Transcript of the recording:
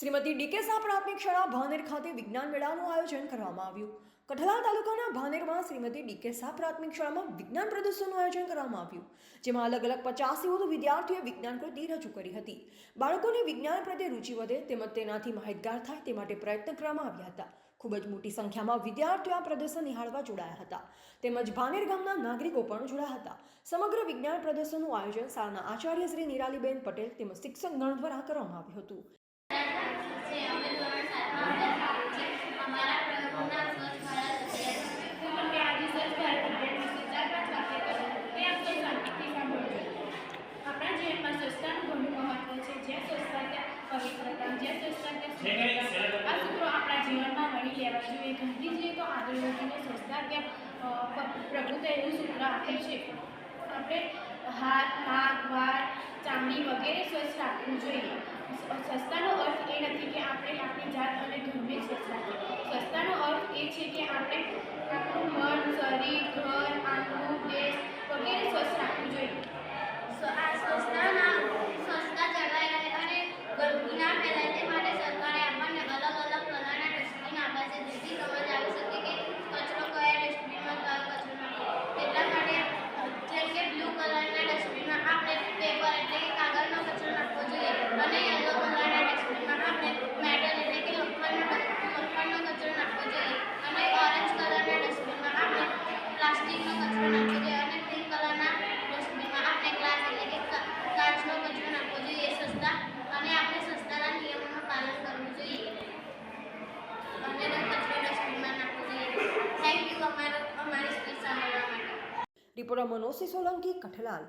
Shrimati decay Shah શાળા ભાનેર ખાતે વિજ્ઞાન મેળાનું આયોજન કરવામાં આવ્યું. કઠલાલ તાલુકાના ભાનેરમાં શ્રીમતી ડીકે શાહ પ્રાથમિક શાળામાં વિજ્ઞાન પ્રદર્શનનું આયોજન કરવામાં આવ્યું, જેમાં અલગ અલગ પચાસથી વધુ વિદ્યાર્થીઓએ વિજ્ઞાન કૃતિ રજૂ કરી હતી. બાળકોની વિજ્ઞાન પ્રત્યે રુચિ વધે તેમજ તેનાથી માહિતગાર થાય તે માટે પ્રયત્ન કરવામાં આવ્યા હતા. ખૂબ જ મોટી સંખ્યામાં વિદ્યાર્થીઓ આ પ્રદર્શન નિહાળવા જોડાયા હતા. તેમજ ભાનેર ગામના નાગરિકો પણ જોડાયા હતા. સમગ્ર વિજ્ઞાન પ્રદર્શનનું આયોજન શાળાના આચાર્ય શ્રી નિરાલીબેન પટેલ તેમજ શિક્ષક ગણ દ્વારા કરવામાં આવ્યું હતું. પ્રભુત્વનું સૂત્ર આપ્યું છે આપણે હાથ નાક વાળ ચામડી વગેરે સ્વચ્છ રાખવું જોઈએ સ્વચ્છતાનો અર્થ એ નથી કે આપણે જાત અને ઘરને સ્વચ્છ રાખીએ અર્થ એ છે કે આપણે આપણું મન શરીર રિપોર્ટર મનોજ સોલંકી કઠલાલ.